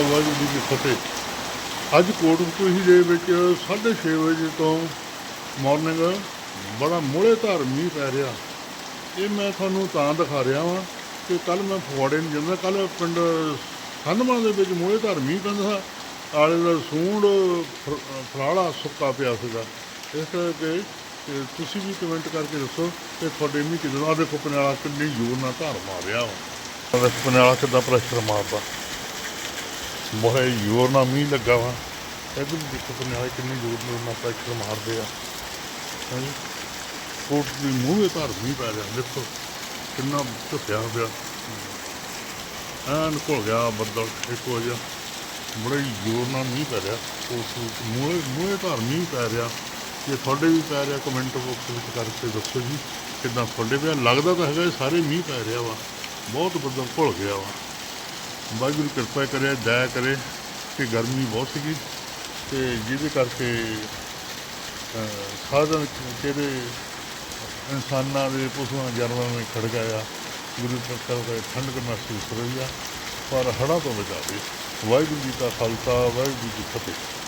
ਵਾਹਿਗੁਰੂ ਜੀ ਦੀ ਫਤਿਹ। ਅੱਜ ਕੋਟਕਪੂਰੀ ਦੇ ਵਿੱਚ 6:30 ਵਜੇ ਤੋਂ ਮਾਰਨਿੰਗ ਬੜਾ ਮੋੜੇ ਧਾਰ ਮੀਂਹ ਪੈ ਰਿਹਾ। ਇਹ ਮੈਂ ਤੁਹਾਨੂੰ ਤਾਂ ਦਿਖਾ ਰਿਹਾ ਵਾਂ ਕਿ ਕੱਲ ਮੈਂ ਫਗਵਾੜੇ ਨੂੰ ਜਾਂਦਾ। ਕੱਲ ਪਿੰਡ ਸੰਧਮਾ ਦੇ ਵਿੱਚ ਮੋੜੇ ਧਾਰ ਮੀਂਹ ਪੈਂਦਾ ਸੀ। ਆਲੇ ਦਾ ਸੂੰਡ, ਫ- ਸੁੱਕਾ ਪਿਆ ਸੀਗਾ। ਇਸ ਕਰਕੇ ਤੁਸੀਂ ਵੀ ਕਮੈਂਟ ਕਰਕੇ ਦੱਸੋ ਕਿ ਤੁਹਾਡੇ ਮੀਂਹ ਕਿਦਾਂ ਦੇਖੋ ਪਨਿਆਲਾ ਕਿੰਨੀ ਜ਼ੋਰ ਨਾਲ ਧਾਰ ਮਾਰ ਰਿਹਾ ਵਾ। ਦੇਖੋ ਪਨਿਆਲਾ ਕਿੱਦਾਂ ਪ੍ਰੈਸ਼ਰ ਮਾਰਦਾ। ਬਹੁਤ ਜ਼ੋਰ ਨਾਲ ਮੀਂਹ ਲੱਗਾ ਵਾ। ਇੱਧਰ ਵੀ ਦੇਖੋ ਪਨਿਆਲੇ ਕਿੰਨੀ ਜ਼ੋਰ ਨਾਲ ਪ੍ਰੈਸ਼ਰ ਮਾਰਦੇ ਆ। ਹਾਂਜੀ ਕੋਟ ਦੀ ਮੂੰਹ ਦੇ ਧਾਰ ਮੀਂਹ ਪੈ ਰਿਹਾ। ਦੇਖੋ, ਕਿੰਨਾ ਝੁੱਕਿਆ ਹੋਇਆ ਐਨ ਘੁਲ ਗਿਆ ਬੱਦਲ ਇੱਕ ਹੋ ਗਿਆ ਬੜੇ ਜ਼ੋਰ ਨਾਲ ਮੀਂਹ ਪੈ ਰਿਹਾ। ਉਸ ਮੂਹੇ ਮੂਹੇ ਧਾਰ ਮੀਂਹ ਪੈ ਰਿਹਾ। ਜੇ ਤੁਹਾਡੇ ਵੀ ਪੈ ਰਿਹਾ ਕਮੈਂਟ ਬਾਕਸ ਵਿੱਚ ਕਰਕੇ ਦੱਸੋ ਜੀ, ਕਿੱਦਾਂ ਤੁਹਾਡੇ ਪਿਆ ਲੱਗਦਾ ਤਾਂ ਹੈਗਾ ਸਾਰੇ ਮੀਂਹ ਪੈ ਰਿਹਾ ਵਾ। ਬਹੁਤ ਬੱਦਲ ਘੁਲ ਗਿਆ ਵਾ। ਵਾਹਿਗੁਰੂ ਕਿਰਪਾ ਕਰੇ, ਦਇਆ ਕਰੇ ਕਿ ਗਰਮੀ ਬਹੁਤ ਸੀਗੀ ਤੇ ਜਿਹਦੇ ਕਰਕੇ ਸਾਧਨ ਕਿਹੜੇ ਇਨਸਾਨਾਂ ਦੇ ਪਸ਼ੂਆਂ ਜਾਨਵਰਾਂ ਨੇ ਖੜਕਾਇਆ ਗਿਆ ਗੁਰੂ ਕਿਰਪਾ ਕਰੇ ਠੰਡਕ ਮਹਿਸੂਸ ਹੋ ਰਹੀ ਆ, ਪਰ ਹੜ੍ਹਾਂ ਤੋਂ ਬਚਾਵੇ ਵਾਹਿਗੁਰੂ ਜੀ ਕਾ ਖਾਲਸਾ, ਵਾਹਿਗੁਰੂ ਜੀ ਕੀ ਫਤਿਹ।